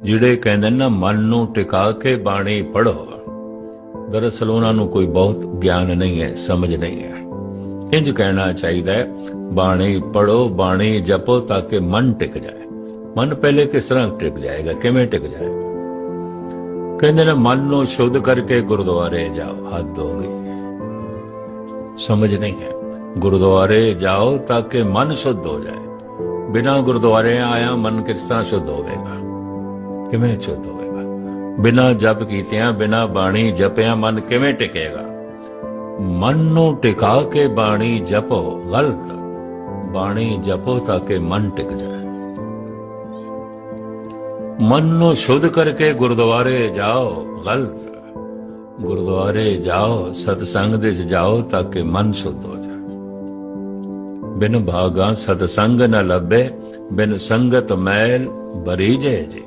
ਜਿਹੜੇ ਕਹਿੰਦੇ ਨਾ ਮਨ ਨੂੰ ਟਿਕਾ ਕੇ ਬਾਣੀ ਪੜੋ ਦਰਅਸਲ ਉਹਨਾਂ ਨੂੰ ਕੋਈ ਬਹੁਤ ਗਿਆਨ ਨਹੀਂ ਹੈ, ਸਮਝ ਨਹੀਂ ਹੈ। ਇੰਜ ਕਹਿਣਾ ਚਾਹੀਦਾ ਹੈ, ਬਾਣੀ ਪੜੋ ਬਾਣੀ ਜਪੋ ਤਾਂ ਕਿ ਮਨ ਟਿਕ ਜਾਏ। ਮਨ ਪਹਿਲੇ ਕਿਸ ਤਰ੍ਹਾਂ ਟਿਕ ਜਾਏਗਾ, ਕਿਵੇਂ ਟਿਕ ਜਾਏਗਾ ਕਹਿੰਦੇ ਨੇ, ਮਨ ਨੂੰ ਸ਼ੁੱਧ ਕਰਕੇ ਗੁਰਦੁਆਰੇ ਜਾਓ, ਹੱਦ ਹੋ ਗਈ। ਸਮਝ ਨਹੀਂ ਹੈ, ਗੁਰਦੁਆਰੇ ਜਾਓ ਤਾਂ ਕਿ ਮਨ ਸ਼ੁੱਧ ਹੋ ਜਾਏ। ਬਿਨਾ ਗੁਰਦੁਆਰੇ ਆਇਆ ਮਨ ਕਿਸ ਤਰ੍ਹਾਂ ਸ਼ੁੱਧ ਹੋਵੇਗਾ? ਕਿਵੇਂ ਸ਼ੁੱਧ ਹੋਵੇਗਾ? ਬਿਨਾ ਜਪ ਕੀਤਿਆਂ, ਬਿਨਾ ਬਾਣੀ ਜਪਿਆ ਮਨ ਕਿਵੇਂ ਟਿਕੇਗਾ? ਮਨ ਨੂੰ ਟਿਕਾ ਕੇ ਬਾਣੀ ਜਪੋ, ਗਲਤ। ਬਾਣੀ ਜਪੋ ਤਾਂ ਕਿ ਮਨ ਟਿਕ ਜਾਏ। ਮਨ ਨੂੰ ਸ਼ੁੱਧ ਕਰਕੇ ਗੁਰਦੁਆਰੇ ਜਾਓ, ਗਲਤ। ਗੁਰਦੁਆਰੇ ਜਾਓ, ਸਤਸੰਗ ਦੇ ਚ ਜਾਓ ਤਾਂ ਕਿ ਮਨ ਸ਼ੁੱਧ ਹੋ ਜਾਏ। ਬਿਨ ਭਾਗਾ ਸਤਸੰਗ ਨ ਲੱਭੇ, ਬਿਨ ਸੰਗਤ ਮੈਲ ਬਰੀਜੇ ਜੀ।